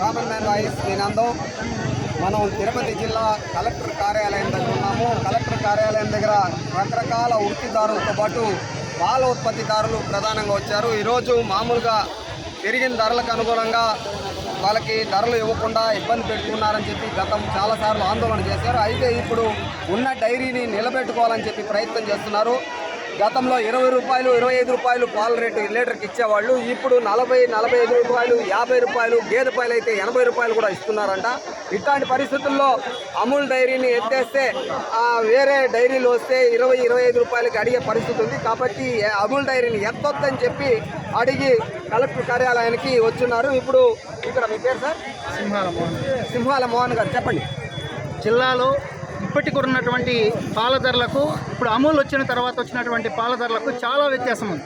Common man voice నేనందం. మనం తిరుపతి జిల్లా collector కార్యాలయం దగ్గర ఉన్నాము. కలెక్టర్ కార్యాలయం దగ్గర రకరకాల వృత్తిదారులతో పాటు పాల ఉత్పత్తిదారులు ప్రధానంగా వచ్చారు. ఈరోజు మామూలుగా పెరిగిన ధరలకు అనుగుణంగా వాళ్ళకి ధరలు ఇవ్వకుండా ఇబ్బంది పెట్టుకున్నారని చెప్పి గతం చాలాసార్లు ఆందోళన చేశారు. అయితే ఇప్పుడు ఉన్న డైరీని నిలబెట్టుకోవాలని చెప్పి ప్రయత్నం చేస్తున్నారు. గతంలో ఇరవై రూపాయలు ఇరవై ఐదు రూపాయలు పాల రేటు లీటర్కి ఇచ్చేవాళ్ళు ఇప్పుడు నలభై నలభై ఐదు రూపాయలు యాభై రూపాయలు గేదె పాయలు అయితే ఎనభై రూపాయలు కూడా ఇస్తున్నారంట. ఇట్లాంటి పరిస్థితుల్లో అమూల్ డైరీని ఎత్తేస్తే వేరే డైరీలు వస్తే ఇరవై ఇరవై ఐదు రూపాయలకి అడిగే పరిస్థితి ఉంది. కాబట్టి అమూల్ డైరీని ఎత్తొద్దని చెప్పి అడిగి కలెక్టర్ కార్యాలయానికి వచ్చున్నారు ఇప్పుడు ఇక్కడ మీ పేరు సార్? సింహాల మోహన్. సింహాల మోహన్ గారు చెప్పండి. జిల్లాలో ఇప్పటికి ఉన్నటువంటి పాల ధరలకు ఇప్పుడు అమూల్ వచ్చిన తర్వాత వచ్చినటువంటి పాల ధరలకు చాలా వ్యత్యాసం ఉంది.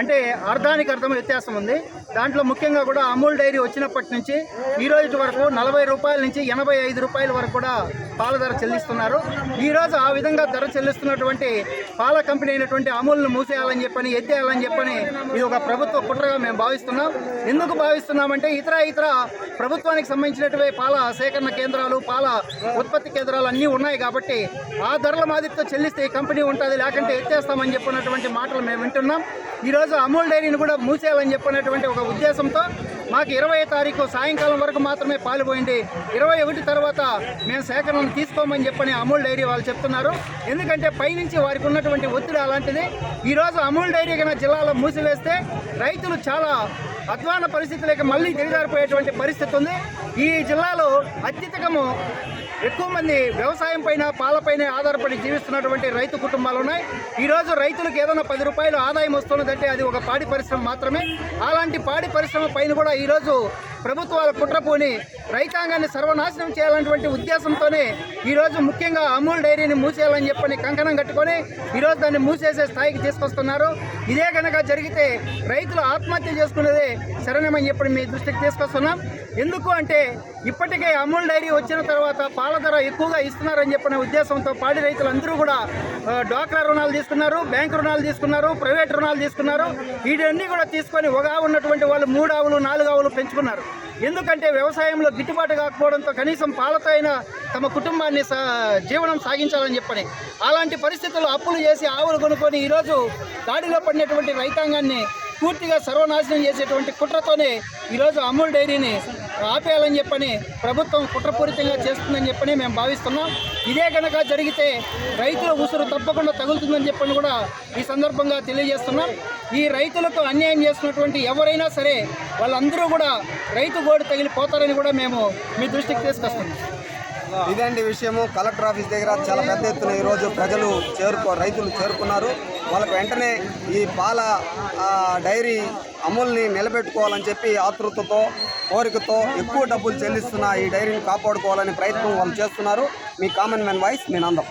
అంటే అర్థానికి అర్థం వ్యత్యాసం ఉంది. దాంట్లో ముఖ్యంగా కూడా అమూల్ డైరీ వచ్చినప్పటి నుంచి ఈ రోజు వరకు నలభై రూపాయల నుంచి ఎనభై ఐదు రూపాయల వరకు కూడా పాల ధర చెల్లిస్తున్నారు. ఈ రోజు ఆ విధంగా ధర చెల్లిస్తున్నటువంటి పాల కంపెనీ అయినటువంటి అమూల్ను మూసేయాలని చెప్పని ఎత్తేయాలని చెప్పని ఇది ఒక ప్రభుత్వ కుట్రగా మేము భావిస్తున్నాం. ఎందుకు భావిస్తున్నామంటే ఇతర ఇతర ప్రభుత్వానికి సంబంధించినటువంటి పాల సేకరణ కేంద్రాలు పాల ఉత్పత్తి కేంద్రాలు అన్నీ ఉన్నాయి కాబట్టి ఆ ధరల మాదిరితో చెల్లిస్తే ఈ కంపెనీ ఉంటుంది. లేకుంటే ఎత్తేస్తామని చెప్పినటువంటి మాటలు మేము వింటున్నాం. ఈరోజు అమూల్ డైరీని కూడా మూసేయాలని చెప్పినటువంటి ఒక ఉద్దేశంతో మాకు ఇరవై తారీఖు సాయంకాలం వరకు మాత్రమే పాలుపోయింది. ఇరవై ఒకటి తర్వాత మేము సేకరణను తీసుకోమని చెప్పని అమూల్ డైరీ వాళ్ళు చెప్తున్నారు. ఎందుకంటే పైనుంచి వారికి ఉన్నటువంటి ఒత్తిడి అలాంటిది. ఈరోజు అమూల్ డైరీ కన్నా జిల్లాలో మూసివేస్తే రైతులు చాలా అధ్వాన పరిస్థితులకి మళ్ళీ దిగజారిపోయేటువంటి పరిస్థితి ఉంది. ఈ జిల్లాలో అత్యధికము ఎక్కువ మంది వ్యవసాయం పైన పాలపైన ఆధారపడి జీవిస్తున్నటువంటి రైతు కుటుంబాలు ఉన్నాయి. ఈరోజు రైతులకు ఏదైనా పది రూపాయలు ఆదాయం వస్తున్నదంటే అది ఒక పాడి పరిశ్రమ మాత్రమే. అలాంటి పాడి పరిశ్రమ పైన కూడా ఈరోజు ప్రభుత్వాల కుట్రపోని రైతాంగాన్ని సర్వనాశనం చేయాలన్నటువంటి ఉద్దేశంతోనే ఈరోజు ముఖ్యంగా అమూల్ డైరీని మూసేయాలని చెప్పని కంకణం కట్టుకొని ఈరోజు దాన్ని మూసేసే స్థాయికి తీసుకొస్తున్నారు. ఇదే కనుక జరిగితే రైతులు ఆత్మహత్య చేసుకునేదే శరణమని చెప్పి మీ దృష్టికి తీసుకొస్తున్నాం. ఎందుకు అంటే ఇప్పటికే అమూల్ డైరీ వచ్చిన తర్వాత పాల ధర ఎక్కువగా ఇస్తున్నారని చెప్పిన ఉద్దేశంతో పాడి రైతులందరూ కూడా డ్వాక్రా రుణాలు తీసుకున్నారు బ్యాంక్ రుణాలు తీసుకున్నారు ప్రైవేట్ రుణాలు తీసుకున్నారు. వీటన్నీ కూడా తీసుకొని ఒక ఉన్నటువంటి వాళ్ళు మూడు ఆవులు నాలుగు ఆవులు పెంచుకున్నారు. ఎందుకంటే వ్యవసాయంలో గిట్టుబాటు కాకపోవడంతో కనీసం పాలతో అయినా తమ కుటుంబాన్ని సా జీవనం సాగించాలని చెప్పని. అలాంటి పరిస్థితుల్లో అప్పులు చేసి ఆవులు కొనుక్కొని ఈరోజు దాడిలో పడినటువంటి రైతాంగాన్ని పూర్తిగా సర్వనాశనం చేసేటువంటి కుట్రతోనే ఈరోజు అమూల్ డైరీని ఆపేయాలని చెప్పని ప్రభుత్వం కుట్రపూరితంగా చేస్తుందని చెప్పని మేము భావిస్తున్నాం. ఇదే కనుక జరిగితే రైతుల ఉసురు తప్పకుండా తగులుతుందని చెప్పని కూడా ఈ సందర్భంగా తెలియజేస్తున్నాం. ఈ రైతులకు అన్యాయం చేస్తున్నటువంటి ఎవరైనా సరే వాళ్ళందరూ కూడా రైతు గోడు తగిలిపోతారని కూడా మేము మీ దృష్టికి తీసుకొస్తున్నాం. ఇదండి విషయము. కలెక్టర్ ఆఫీస్ దగ్గర చాలా పెద్ద ఎత్తున ఈరోజు ప్రజలు చేరుకో రైతులు చేరుకున్నారు. వాళ్ళకు వెంటనే ఈ పాల డైరీ అమూల్ని నిలబెట్టుకోవాలని చెప్పి ఆతృతతో కోరికతో ఎక్కువ డబ్బులు చెల్లిస్తున్న ఈ డైరీని కాపాడుకోవాలని ప్రయత్నం వాళ్ళు చేస్తున్నారు. మీ కామన్ మ్యాన్ వాయిస్ మీ నందం.